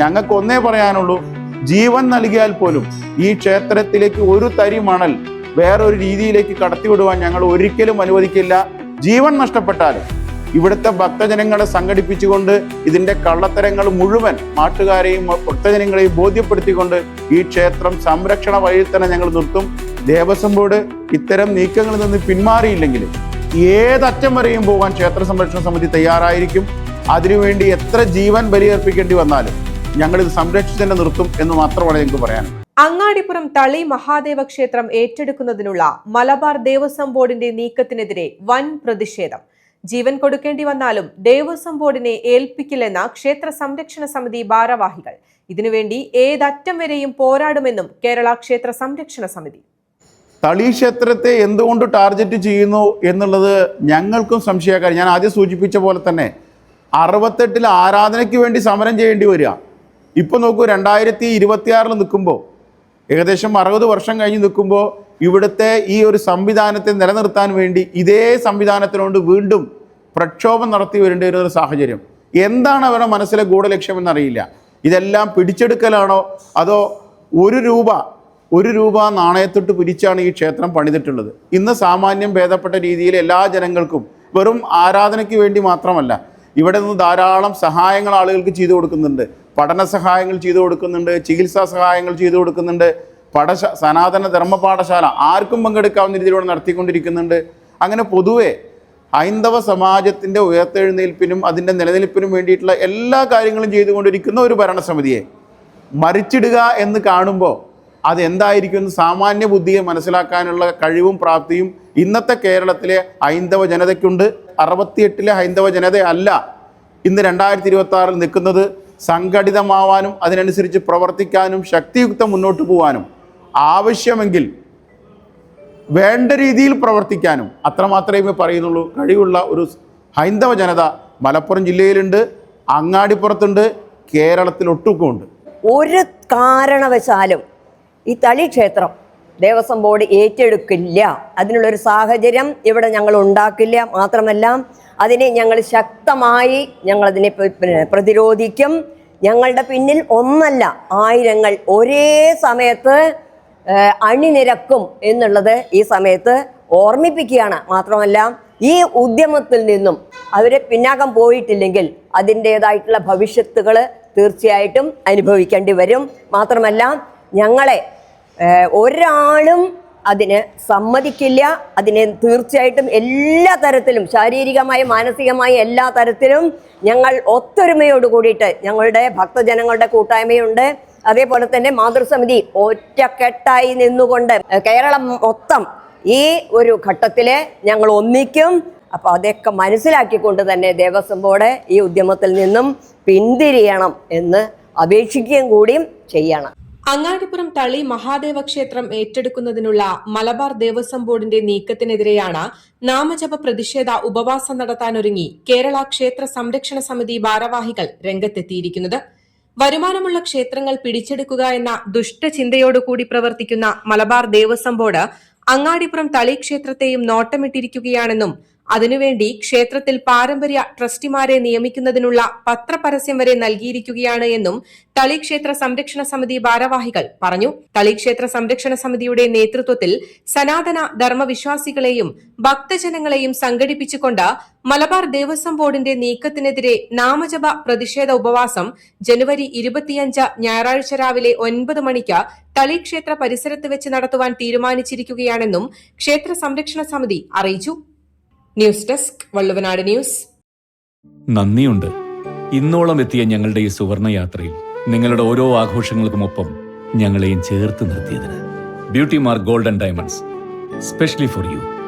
ഞങ്ങൾക്ക് ഒന്നേ പറയാനുള്ളൂ. ജീവൻ നൽകിയാൽ പോലും ഈ ക്ഷേത്രത്തിലേക്ക് ഒരു തരി മണൽ വേറൊരു രീതിയിലേക്ക് കടത്തിവിടുവാൻ ഞങ്ങൾ ഒരിക്കലും അനുവദിക്കില്ല. ജീവൻ നഷ്ടപ്പെട്ടാലും ഇവിടുത്തെ ഭക്തജനങ്ങളെ സംഘടിപ്പിച്ചുകൊണ്ട് ഇതിന്റെ കള്ളത്തരങ്ങൾ മുഴുവൻ നാട്ടുകാരെയും ഭക്തജനങ്ങളെയും ബോധ്യപ്പെടുത്തിക്കൊണ്ട് ഈ ക്ഷേത്രം സംരക്ഷണ വഴിയിൽ തന്നെ ഞങ്ങൾ നിർത്തും. ദേവസ്വം ബോർഡ് ഇത്തരം നീക്കങ്ങളിൽ നിന്ന് പിന്മാറിയില്ലെങ്കിൽ ഏതറ്റം വരെയും പോകാൻ ക്ഷേത്ര സംരക്ഷണ സമിതി തയ്യാറായിരിക്കും. അതിനുവേണ്ടി എത്ര ജീവൻ ബലിയർപ്പിക്കേണ്ടി വന്നാലും ഞങ്ങളിത് സംരക്ഷിച്ച് തന്നെ നിർത്തും എന്ന് മാത്രമാണ് ഞങ്ങൾക്ക് പറയാനുള്ളത്. അങ്ങാടിപ്പുറം തളി മഹാദേവ ക്ഷേത്രം ഏറ്റെടുക്കുന്നതിനുള്ള മലബാർ ദേവസ്വം ബോർഡിന്റെ നീക്കത്തിനെതിരെ വൻ പ്രതിഷേധം. ജീവൻ കൊടുക്കേണ്ടി വന്നാലും ദേവസ്വം ബോർഡിനെ ഏൽപ്പിക്കില്ലെന്ന ക്ഷേത്ര സംരക്ഷണ സമിതി ഭാരവാഹികൾ. ഇതിനുവേണ്ടി ഏതറ്റം വരെയും പോരാടുമെന്നും കേരള ക്ഷേത്ര സംരക്ഷണ സമിതി. തളി ക്ഷേത്രത്തെ എന്തുകൊണ്ട് ടാർഗറ്റ് ചെയ്യുന്നു എന്നുള്ളത് ഞങ്ങൾക്കും സംശയക്കാരി ഞാൻ ആദ്യം സൂചിപ്പിച്ച പോലെ തന്നെ അറുപത്തെട്ടിൽ ആരാധനയ്ക്ക് വേണ്ടി സമരം ചെയ്യേണ്ടി വരിക. ഇപ്പൊ നോക്കൂ രണ്ടായിരത്തി ഇരുപത്തിയാറിൽ നിൽക്കുമ്പോൾ ഏകദേശം അറുപത് വർഷം കഴിഞ്ഞ് നിൽക്കുമ്പോൾ ഇവിടുത്തെ ഈ ഒരു സംവിധാനത്തെ നിലനിർത്താൻ വേണ്ടി ഇതേ സംവിധാനത്തിനോട് വീണ്ടും പ്രക്ഷോഭം നടത്തി വരേണ്ട ഒരു സാഹചര്യം. എന്താണ് അവരുടെ മനസ്സിലെ ഗൂഢലക്ഷ്യമെന്നറിയില്ല ഇതെല്ലാം പിടിച്ചെടുക്കലാണോ? അതോ ഒരു രൂപ ഒരു രൂപ നാണയത്തൊട്ട് പിരിച്ചാണ് ഈ ക്ഷേത്രം പണിതിട്ടുള്ളത്? ഇന്ന് സാമാന്യം ഭേദപ്പെട്ട രീതിയിൽ എല്ലാ ജനങ്ങൾക്കും വെറും ആരാധനയ്ക്ക് വേണ്ടി മാത്രമല്ല ഇവിടെ നിന്ന് ധാരാളം സഹായങ്ങൾ ആളുകൾക്ക് ചെയ്തു കൊടുക്കുന്നുണ്ട്. പഠന സഹായങ്ങൾ ചെയ്തു കൊടുക്കുന്നുണ്ട് ചികിത്സാ സഹായങ്ങൾ ചെയ്തു കൊടുക്കുന്നുണ്ട് പഠശ സനാതന ധർമ്മ പാഠശാല ആർക്കും പങ്കെടുക്കാവുന്ന രീതിയിലൂടെ നടത്തിക്കൊണ്ടിരിക്കുന്നുണ്ട്. അങ്ങനെ പൊതുവെ ഹൈന്ദവ സമാജത്തിന്റെ ഉയർത്തെഴുന്നേൽപ്പിനും അതിന്റെ നിലനിൽപ്പിനും വേണ്ടിയിട്ടുള്ള എല്ലാ കാര്യങ്ങളും ചെയ്തുകൊണ്ടിരിക്കുന്ന ഒരു ഭരണസമിതിയെ മറിച്ചിടുക എന്ന് കാണുമ്പോൾ അതെന്തായിരിക്കും എന്ന് സാമാന്യ ബുദ്ധിയെ മനസ്സിലാക്കാനുള്ള കഴിവും പ്രാപ്തിയും ഇന്നത്തെ കേരളത്തിലെ ഹൈന്ദവ ജനതയ്ക്കുണ്ട്. അറുപത്തിയെട്ടിലെ ഹൈന്ദവ ജനതയല്ല ഇന്ന് രണ്ടായിരത്തി ഇരുപത്തി ആറിൽ നിൽക്കുന്നത്. സംഘടിതമാവാനും അതിനനുസരിച്ച് പ്രവർത്തിക്കാനും ശക്തിയുക്തം മുന്നോട്ട് പോകാനും ആവശ്യമെങ്കിൽ വേണ്ട രീതിയിൽ പ്രവർത്തിക്കാനും അത്രമാത്രമേ പറയുന്നുള്ളൂ. കഴിവുള്ള ഒരു ഹൈന്ദവ ജനത മലപ്പുറം ജില്ലയിലുണ്ട് അങ്ങാടിപ്പുറത്തുണ്ട് കേരളത്തിൽ ഒട്ടുക്കുമുണ്ട് ഒരു കാരണവശാലും ഈ തളി ക്ഷേത്രം ദേവസ്വം ബോർഡ് ഏറ്റെടുക്കില്ല. അതിനുള്ളൊരു സാഹചര്യം ഇവിടെ ഞങ്ങൾ ഉണ്ടാക്കില്ല. മാത്രമല്ല അതിനെ ഞങ്ങൾ ശക്തമായി ഞങ്ങളതിനെ പ്രതിരോധിക്കും. ഞങ്ങളുടെ പിന്നിൽ ഒന്നല്ല ആയിരങ്ങൾ ഒരേ സമയത്ത് അണിനിരക്കും എന്നുള്ളത് ഈ സമയത്ത് ഓർമ്മിപ്പിക്കുകയാണ്. മാത്രമല്ല ഈ ഉദ്യമത്തിൽ നിന്നും അവരെ പിന്നാക്കം പോയിട്ടില്ലെങ്കിൽ അതിന്റേതായിട്ടുള്ള ഭവിഷ്യത്തുകൾ തീർച്ചയായിട്ടും അനുഭവിക്കേണ്ടി വരും. മാത്രമല്ല ഞങ്ങളെ ഒരാളും അതിന് സമ്മതിക്കില്ല. അതിനെ തീർച്ചയായിട്ടും എല്ലാ തരത്തിലും ശാരീരികമായി മാനസികമായി എല്ലാ തരത്തിലും ഞങ്ങൾ ഒത്തൊരുമയോട് കൂടിയിട്ട് ഞങ്ങളുടെ ഭക്തജനങ്ങളുടെ കൂട്ടായ്മയുണ്ട്. അതേപോലെ തന്നെ മാതൃസമിതി ഒറ്റക്കെട്ടായി നിന്നുകൊണ്ട് കേരളം മൊത്തം ഈ ഒരു ഘട്ടത്തിൽ ഞങ്ങൾ ഒന്നിക്കും. അപ്പോൾ അതൊക്കെ മനസ്സിലാക്കിക്കൊണ്ട് തന്നെ ദേവസ്വം ബോർഡ് ഈ ഉദ്യമത്തിൽ നിന്നും പിന്തിരിയണം എന്ന് അപേക്ഷിക്കുകയും കൂടിയും ചെയ്യണം. അങ്ങാടിപ്പുറം തളി മഹാദേവ ക്ഷേത്രം ഏറ്റെടുക്കുന്നതിനുള്ള മലബാർ ദേവസ്വം ബോർഡിന്റെ നീക്കത്തിനെതിരെയാണ് നാമജപ പ്രതിഷേധ ഉപവാസം നടത്താനൊരുങ്ങി കേരള ക്ഷേത്ര സംരക്ഷണ സമിതി ഭാരവാഹികൾ രംഗത്തെത്തിയിരിക്കുന്നത്. വരുമാനമുള്ള ക്ഷേത്രങ്ങൾ പിടിച്ചെടുക്കുക എന്ന ദുഷ്ടചിന്തയോടുകൂടി പ്രവർത്തിക്കുന്ന മലബാർ ദേവസ്വം ബോർഡ് അങ്ങാടിപ്പുറം തളി ക്ഷേത്രത്തെയും നോട്ടമിട്ടിരിക്കുകയാണെന്നും അതിനുവേണ്ടി ക്ഷേത്രത്തിൽ പാരമ്പര്യ ട്രസ്റ്റിമാരെ നിയമിക്കുന്നതിനുള്ള പത്രപരസ്യം വരെ നൽകിയിരിക്കുകയാണ് എന്നും തളി ക്ഷേത്ര സംരക്ഷണ സമിതി ഭാരവാഹികൾ പറഞ്ഞു. തളി ക്ഷേത്ര സംരക്ഷണ സമിതിയുടെ നേതൃത്വത്തിൽ സനാതന ധർമ്മവിശ്വാസികളെയും ഭക്തജനങ്ങളെയും സംഘടിപ്പിച്ചുകൊണ്ട് മലബാർ ദേവസ്വം ബോർഡിന്റെ നീക്കത്തിനെതിരെ നാമജപ പ്രതിഷേധ ഉപവാസം ജനുവരി ഇരുപത്തിയഞ്ച് ഞായറാഴ്ച രാവിലെ ഒൻപത് മണിക്ക് ക്ഷേത്ര പരിസരത്ത് വെച്ച് നടത്തുവാൻ തീരുമാനിച്ചിരിക്കുകയാണെന്നും ക്ഷേത്ര സംരക്ഷണ സമിതി അറിയിച്ചു. News desk Valluvanad news. നന്ദിയുണ്ട്. ഇന്നോളം എത്തിയ ഞങ്ങളുടെ ഈ സുവർണയാത്രയിൽ നിങ്ങളുടെ ഓരോ ആഘോഷങ്ങൾക്കുമൊപ്പം ഞങ്ങളെയും ചേർത്ത് നിർത്തിയതിന്. Beauty mark golden diamonds specially for you.